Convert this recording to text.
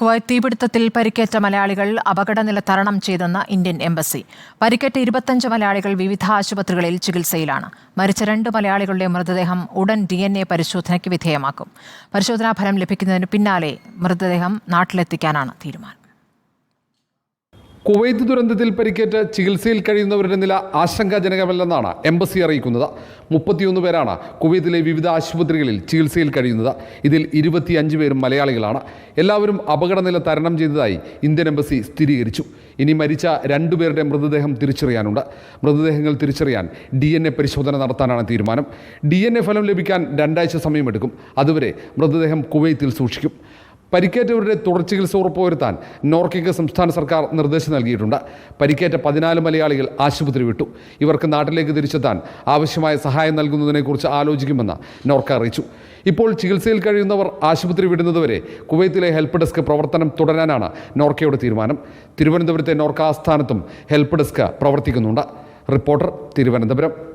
Kuwait തീപിടുത്തത്തിൽ പരിക്കേറ്റ മലയാളികൾ അപകടനില തരണം ചെയ്തെന്ന് ഇന്ത്യൻ എംബസി. പരിക്കേറ്റ ഇരുപത്തഞ്ച് മലയാളികൾ വിവിധ ആശുപത്രികളിൽ ചികിത്സയിലാണ്. മരിച്ച രണ്ട് മലയാളികളുടെ മൃതദേഹം ഉടൻ ഡി എൻ എ പരിശോധനയ്ക്ക് വിധേയമാക്കും. പരിശോധനാ ഫലം ലഭിക്കുന്നതിന് പിന്നാലെ മൃതദേഹം നാട്ടിലെത്തിക്കാനാണ് തീരുമാനം. കുവൈത്ത് ദുരന്തത്തിൽ പരിക്കേറ്റ് ചികിത്സയിൽ കഴിയുന്നവരുടെ നില ആശങ്കാജനകമല്ലെന്നാണ് എംബസി അറിയിക്കുന്നത്. മുപ്പത്തിയൊന്ന് പേരാണ് കുവൈത്തിലെ വിവിധ ആശുപത്രികളിൽ ചികിത്സയിൽ കഴിയുന്നത്. ഇതിൽ ഇരുപത്തിയഞ്ച് പേരും മലയാളികളാണ്. എല്ലാവരും അപകടനില തരണം ചെയ്തതായി ഇന്ത്യൻ എംബസി സ്ഥിരീകരിച്ചു. ഇനി മരിച്ച രണ്ടുപേരുടെ മൃതദേഹം തിരിച്ചറിയാനുണ്ട്. മൃതദേഹങ്ങൾ തിരിച്ചറിയാൻ ഡി എൻ എ പരിശോധന നടത്താനാണ് തീരുമാനം. ഡി എൻ എ ഫലം ലഭിക്കാൻ രണ്ടാഴ്ച സമയമെടുക്കും. അതുവരെ മൃതദേഹം കുവൈത്തിൽ സൂക്ഷിക്കും. പരിക്കേറ്റവരുടെ തുടർ ചികിത്സ ഉറപ്പുവരുത്താൻ നോർക്കയ്ക്ക് സംസ്ഥാന സർക്കാർ നിർദ്ദേശം നൽകിയിട്ടുണ്ട്. പരിക്കേറ്റ പതിനാല് മലയാളികൾ ആശുപത്രി വിട്ടു. ഇവർക്ക് നാട്ടിലേക്ക് തിരിച്ചെത്താൻ ആവശ്യമായ സഹായം നൽകുന്നതിനെക്കുറിച്ച് ആലോചിക്കുമെന്ന് നോർക്ക അറിയിച്ചു. ഇപ്പോൾ ചികിത്സയിൽ കഴിയുന്നവർ ആശുപത്രി വിടുന്നതുവരെ കുവൈത്തിലെ ഹെൽപ്പ് ഡെസ്ക് പ്രവർത്തനം തുടരാനാണ് നോർക്കയുടെ തീരുമാനം. തിരുവനന്തപുരത്തെ നോർക്ക ആസ്ഥാനത്തും ഹെൽപ്പ് ഡെസ്ക് പ്രവർത്തിക്കുന്നുണ്ട്. റിപ്പോർട്ടർ തിരുവനന്തപുരം.